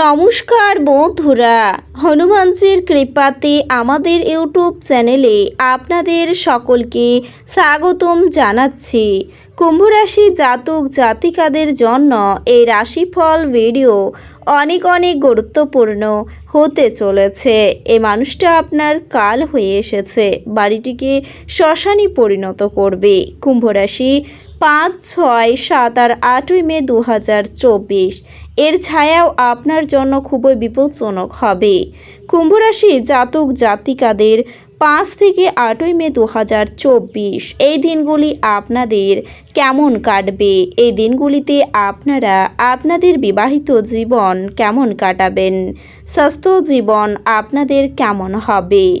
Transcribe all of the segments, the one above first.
নমস্কার বন্ধুরা, হনুমানজির কৃপাতে আমাদের ইউটিউব চ্যানেলে আপনাদের সকলকে স্বাগতম জানাচ্ছি। কুম্ভরাশি জাতক জাতিকাদের জন্য এই রাশিফল ভিডিও অনেক অনেক গুরুত্বপূর্ণ হতে চলেছে। এই মানুষটা আপনার কাল হয়ে এসেছে, বাড়িটিকে শ্মশানে পরিণত করবে। কুম্ভরাশি পাঁচ, ছয়, সাত আর আটই মে দু হাজার চব্বিশ। এর ছায়াও আপনার জন্য খুবই বিপজ্জনক হবে। কুম্ভরাশি জাতক জাতিকাদের পাঁচ থেকে আটই মে দু হাজার চব্বিশ, এই দিনগুলি আপনাদের কেমন কাটবে? এই দিনগুলিতে আপনারা আপনাদের বিবাহিত জীবন কেমন কাটাবেন? স্বাস্থ্য জীবন আপনাদের কেমন হবে?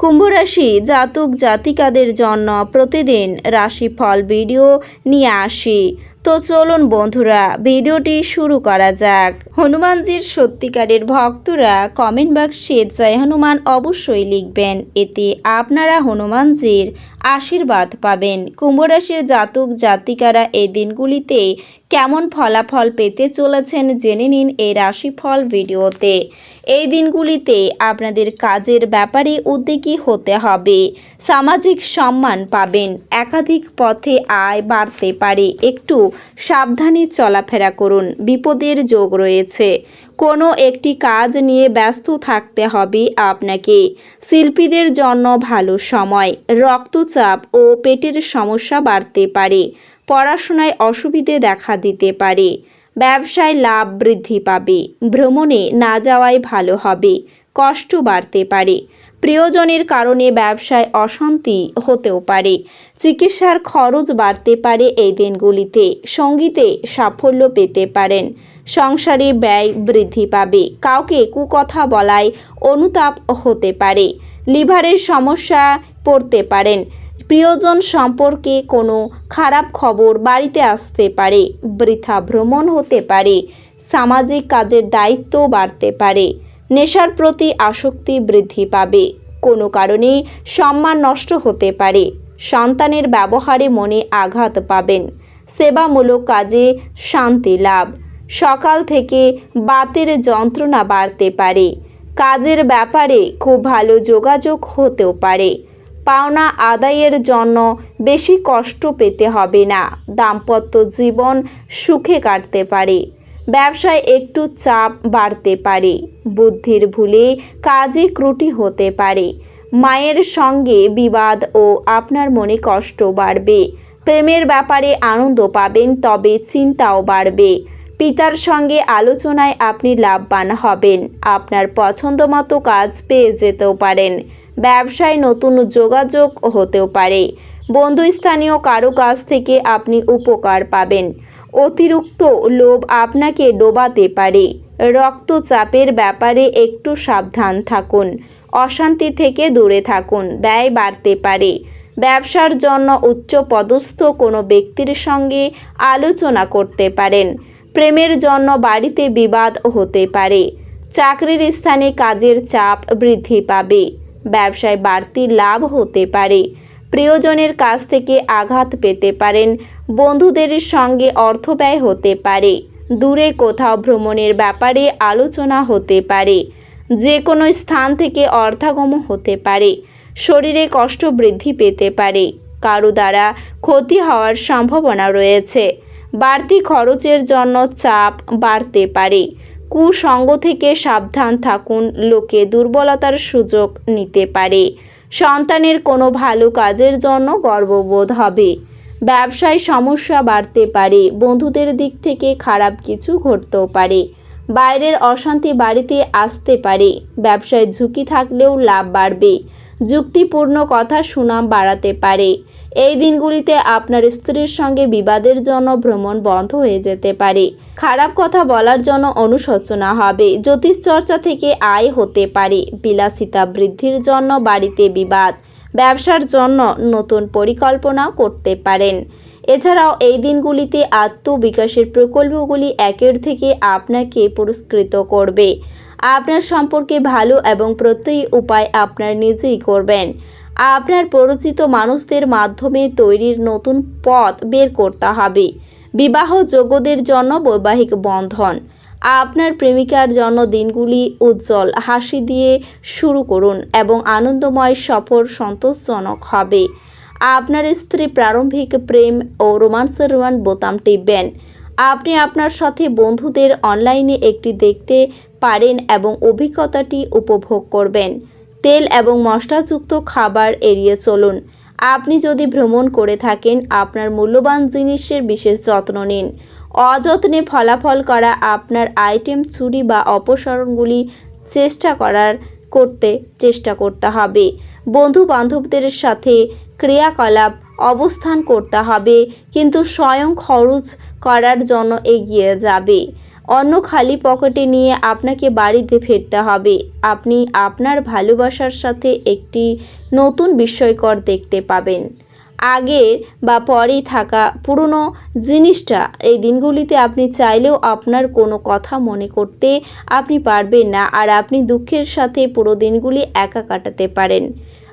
কুম্ভরাশি জাতক জাতিকাদের জন্য প্রতিদিন রাশিফল ভিডিও নিয়ে আসি। তো চলুন বন্ধুরা, ভিডিওটি শুরু করা যাক। হনুমানজির সত্যিকারের ভক্তরা কমেন্ট বাক্সে জয় হনুমান অবশ্যই লিখবেন। এতে আপনারা হনুমানজির আশীর্বাদ পাবেন। কুম্ভরাশির জাতক জাতিকারা এই দিনগুলিতে কেমন ফলাফল পেতে চলেছেন জেনে নিন এই রাশিফল ভিডিওতে। এই দিনগুলিতে আপনাদের কাজের ব্যাপারে উদ্যোগী হতে হবে। সামাজিক সম্মান পাবেন। একাধিক পথে আয় বাড়তে পারে। একটু সাবধানে চলাফেরা করুন। বিপদের যোগ রয়েছে। কোনো একটি কাজ নিয়ে ব্যস্ত থাকতে হবে আপনাকে। শিল্পীদের জন্য ভালো সময়। রক্তচাপ ও পেটের সমস্যা বাড়তে পারে। পড়াশোনায় অসুবিধে দেখা দিতে পারে। ব্যবসায় লাভ বৃদ্ধি পাবে। ভ্রমণে না যাওয়াই ভালো হবে। কষ্ট বাড়তে পারে। প্রিয়জনের কারণে ব্যবসায় অশান্তি হতেও পারে। চিকিৎসার খরচ বাড়তে পারে এই দিনগুলিতে। সঙ্গীতে সাফল্য পেতে পারেন। সংসারে ব্যয় বৃদ্ধি পাবে। কাউকে কুকথা বলায় অনুতাপ হতে পারে। লিভারের সমস্যা পড়তে পারেন। প্রিয়জন সম্পর্কে কোনো খারাপ খবর বাড়িতে আসতে পারে। বৃথা ভ্রমণ হতে পারে। সামাজিক কাজের দায়িত্ব বাড়তে পারে। নেশার প্রতি আসক্তি বৃদ্ধি পাবে। কোনো কারণে সম্মান নষ্ট হতে পারে। সন্তানের ব্যবহারে মনে আঘাত পাবেন। সেবামূলক কাজে শান্তি লাভ। সকাল থেকে বাতের যন্ত্রণা বাড়তে পারে। কাজের ব্যাপারে খুব ভালো যোগাযোগ হতেও পারে। পাওনা আদায়ের জন্য বেশি কষ্ট পেতে হবে না। দাম্পত্য জীবন সুখে কাটতে পারে। ব্যবসায় একটু চাপ বাড়তে পারে। বুদ্ধির ভুলে কাজে ত্রুটি হতে পারে। মায়ের সঙ্গে বিবাদ ও আপনার মনে কষ্ট বাড়বে। প্রেমের ব্যাপারে আনন্দ পাবেন, তবে চিন্তাও বাড়বে। পিতার সঙ্গে আলোচনায় আপনি লাভবান হবেন। আপনার পছন্দ মতো কাজ পেয়ে যেতেও পারেন। ব্যবসায় নতুন যোগাযোগ হতেও পারে। বন্ধুস্থানীয় কারও কাছ থেকে আপনি উপকার পাবেন। অতিরিক্ত লোভ আপনাকে ডোবাতে পারে। রক্তচাপের ব্যাপারে একটু সাবধান থাকুন। অশান্তি থেকে দূরে থাকুন। ব্যয় বাড়তে পারে। ব্যবসার জন্য উচ্চ পদস্থ কোনো ব্যক্তির সঙ্গে আলোচনা করতে পারেন। প্রেমের জন্য বাড়িতে বিবাদ হতে পারে। চাকরির স্থানে কাজের চাপ বৃদ্ধি পাবে। ব্যবসায় বাড়তি লাভ হতে পারে। প্রিয়জনের কাছ থেকে আঘাত পেতে পারেন। বন্ধুদের সঙ্গে অর্থ ব্যয় হতে পারে। দূরে কোথাও ভ্রমণের ব্যাপারে আলোচনা হতে পারে। যে কোনো স্থান থেকে অর্থাগম হতে পারে। শরীরে কষ্ট বৃদ্ধি পেতে পারে। কারও দ্বারা ক্ষতি হওয়ার সম্ভাবনা রয়েছে। বাড়তি খরচের জন্য চাপ বাড়তে পারে। কুসঙ্গ থেকে সাবধান থাকুন, লোকে দুর্বলতার সুযোগ নিতে পারে। সন্তানের কোনো ভালো কাজের জন্য গর্ববোধ হবে। ব্যবসায় সমস্যা বাড়তে পারে, বন্ধুদের দিক থেকে খারাপ কিছু ঘটতেও পারে, বাইরের অশান্তি বাড়িতে আসতে পারে, ব্যবসায় ঝুঁকি থাকলেও লাভ বাড়বে, যুক্তিপূর্ণ কথা সুনাম বাড়াতে পারে। এই দিনগুলিতে আপনার স্ত্রীর সঙ্গে বিবাদের জন্য ভ্রমণ বন্ধ হয়ে যেতে পারে। খারাপ কথা বলার জন্য অনুশোচনা হবে জ্যোতিষ চর্চা থেকে আয় হতে পারে, বিলাসিতা বৃদ্ধির জন্য বাড়িতে বিবাদ ব্যবসার জন্য নতুন পরিকল্পনা করতে পারেন। এছাড়াও এই দিনগুলিতে আত্মবিকাশের প্রকল্পগুলি একের থেকে আপনাকে পুরস্কৃত করবে। আপনার সম্পর্কে ভালো এবং প্রত্যয়ী উপায় আপনার নিজেই করবেন। আপনার পরিচিত মানুষদের মাধ্যমে তৈরির নতুন পথ বের করতে হবে। বিবাহ যোগ্যদের জন্য বৈবাহিক বন্ধন। আপনার প্রেমিকার জন্মদিনগুলি উজ্জ্বল, হাসি দিয়ে শুরু করুন এবং আনন্দময় সফর সন্তোষজনক হবে। আপনার স্ত্রী প্রারম্ভিক প্রেম ও রোমান্সের রোমান বোতাম টিপবেন। আপনি আপনার সাথে বন্ধুদের অনলাইনে একটি দেখতে পারেন এবং অভিজ্ঞতাটি উপভোগ করবেন। তেল এবং মশলাযুক্ত খাবার এড়িয়ে চলুন। আপনি যদি ভ্রমণ করে থাকেন, আপনার মূল্যবান জিনিসের বিশেষ যত্ন নিন। অযত্নে ফলাফল করা আপনার আইটেম চুরি বা অপসারণগুলি চেষ্টা করার করতে চেষ্টা করতে হবে। বন্ধু বান্ধবদের সাথে ক্রিয়াকলাপ, অবস্থান করতে হবে, কিন্তু স্বয়ং খরচ করার জন্য এগিয়ে যাবে। অন্য খালি পকেটে নিয়ে আপনাকে বাড়িতে ফিরতে হবে। আপনি আপনার ভালোবাসার সাথে একটি নতুন বিস্ময়কর দেখতে পাবেন। আগের বা পরেই থাকা পুরনো জিনিসটা এই দিনগুলিতে আপনি চাইলেও আপনার কোনো কথা মনে করতে আপনি পারবেন না আর আপনি দুঃখের সাথে পুরো দিনগুলি একা কাটাতে পারেন।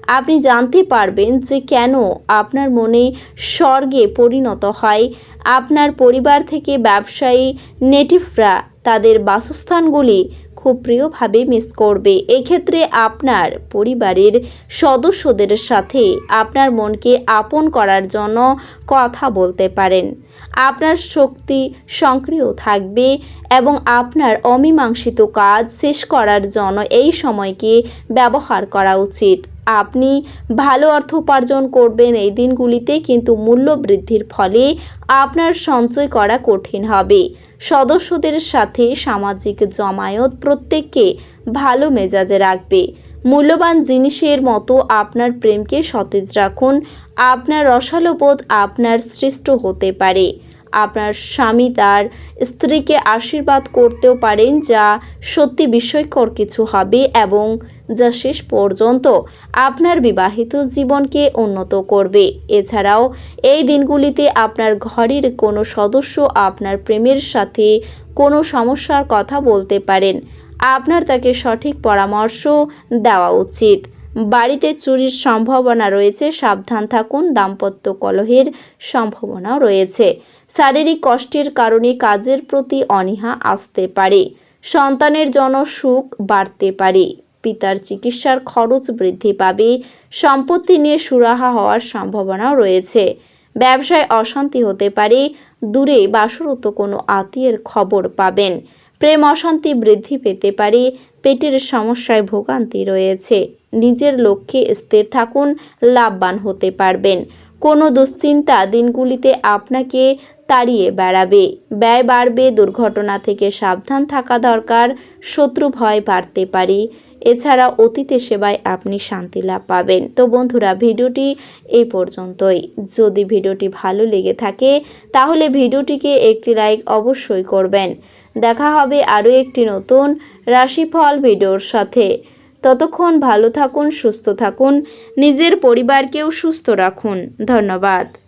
আপনি জানতে পারবেন যে কেন আপনার মনে স্বর্গে পরিণত হয়। আপনার পরিবার থেকে ব্যবসায়ী নেটিভরা তাদের বাসস্থানগুলি খুব প্রিয়ভাবে মিস করবে। এক্ষেত্রে আপনার পরিবারের সদস্যদের সাথে আপনার মনকে আপন করার জন্য কথা বলতে পারেন। আপনার শক্তি সক্রিয় থাকবে এবং আপনার অমীমাংসিত কাজ শেষ করার জন্য এই সময়কে ব্যবহার করা উচিত। আপনি ভালো অর্থ উপার্জন করবেন এই দিনগুলিতে, কিন্তু মূল্য বৃদ্ধির ফলে আপনার সঞ্চয় করা কঠিন হবে। সদস্যদের সাথে সামাজিক জমায়ত প্রত্যেককে ভালো মেজাজে রাখবে। মূল্যবান জিনিসের মতো আপনার প্রেমকে সতেজ রাখুন। আপনার রসালোবোধ আপনার সৃষ্ট হতে পারে। আপনার স্বামী তার স্ত্রীকে আশীর্বাদ করতেও পারেন, যা সত্যি বিস্ময়কর কিছু হবে এবং যা শেষ পর্যন্ত আপনার বিবাহিত জীবনকে উন্নত করবে। এছাড়াও, এই দিনগুলিতে আপনার ঘরের কোনো সদস্য আপনার প্রেমের সাথে কোনো সমস্যার কথা বলতে পারেন। আপনার তাকে সঠিক পরামর্শ দেওয়া উচিত। বাড়িতে চুরির সম্ভাবনা রয়েছে, সাবধান থাকুন, দাম্পত্য কলহের সম্ভাবনাও রয়েছে। শারীরিক কষ্টের কারণে কাজের প্রতি অনীহা আসতে পারে। সন্তানের জন্য সুখ বাড়তে পারে। পিতার চিকিৎসার খরচ বৃদ্ধি পাবে। সম্পত্তি নিয়ে সুরাহা হওয়ার সম্ভাবনাও রয়েছে। ব্যবসায় অশান্তি হতে পারে। দূরে বাসরত কোনো আত্মীয়ের খবর পাবেন। প্রেম অশান্তি বৃদ্ধি পেতে পারে, পেটের সমস্যায় ভোগান্তি রয়েছে। নিজের লক্ষ্যে স্থির থাকুন, লাভবান হতে পারবেন। কোনো দুশ্চিন্তা দিনগুলিতে আপনাকে তাড়িয়ে বেড়াবে। ব্যয় বাড়বে, দুর্ঘটনা থেকে সাবধান থাকা দরকার, শত্রু ভয় বাড়তে পারে। এছাড়া অতীতে সেবায় আপনি শান্তি লাভ পাবেন। তো বন্ধুরা, ভিডিওটি এই পর্যন্তই। যদি ভিডিওটি ভালো লেগে থাকে, তাহলে ভিডিওটিকে একটি লাইক অবশ্যই করবেন। দেখা হবে আরও একটি নতুন রাশিফল ভিডিওর সাথে। ততক্ষণ ভালো থাকুন, সুস্থ থাকুন। নিজের পরিবারকেও সুস্থ রাখুন। ধন্যবাদ।